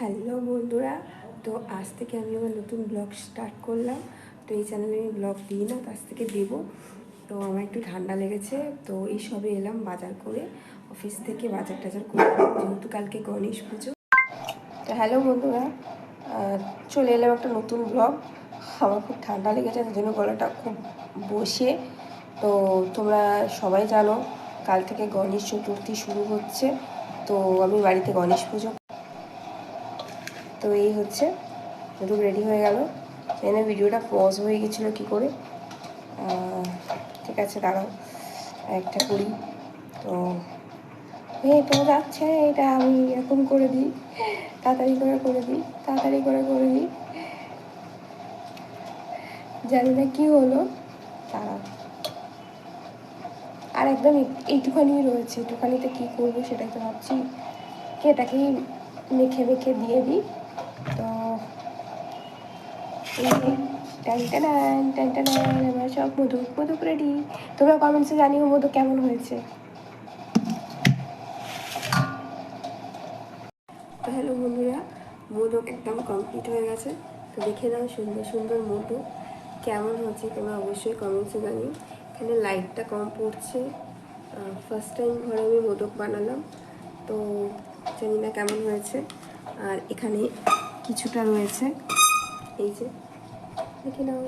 Hello বন্ধুরা, তো আজ থেকে আমি আমার নতুন ব্লগ স্টার্ট করলাম। তো এই চ্যানেলে আমি ব্লগ দিই না, তো আজ থেকে দেবো। তো আমার একটু ঠান্ডা লেগেছে, তো এই সবে এলাম বাজার করে। অফিস থেকে বাজার টাজার করে যেহেতু কালকে গণেশ পুজো। তো হ্যালো বন্ধুরা চলে এলাম একটা নতুন ব্লগ। আমার খুব ঠান্ডা লেগেছে, তার জন্য গলাটা খুব বসে। তো তোমরা সবাই জানো, কাল থেকে গণেশ চতুর্থী শুরু হচ্ছে। তো আমি বাড়িতে গণেশ পুজো তো এই হচ্ছে। একটু রেডি হয়ে গেল। এখানে ভিডিওটা পজ হয়ে গেছিল কী করে? ঠিক আছে, দাঁড়াও। একটা করি। তো, এই তো যাচ্ছে, এটা আমি এরকম করে দিই। তাড়াতাড়ি করে করে দিই, তাড়াতাড়ি করে করে দিই। জানি না কি হলো। দাঁড়াও। আর একদম এই- এইটুখানি রয়েছে। এইটুখানিতে কী করব সেটাই তো ভাবছি। কি এটাকেই মেখে মেখে দিয়ে দিই। তো এই যে, টান টান টান টান আমার সব মধুক মধুক রেডি তোমরা কমেন্টসে জানিও মধু কেমন হয়েছে। হ্যালো বন্ধুরা মোদক একদম কমপ্লিট হয়ে গেছে। তো দেখে নাও সুন্দর সুন্দর মোদক কেমন হচ্ছে তোমরা অবশ্যই কমেন্টসে জানিও। এখানে লাইটটা কম পড়ছে। ফার্স্ট টাইম ঘরে আমি মোদক বানালাম। তো জানি না কেমন হয়েছে। আর এখানে কিছুটা রয়েছে। এই যে দেখে নাও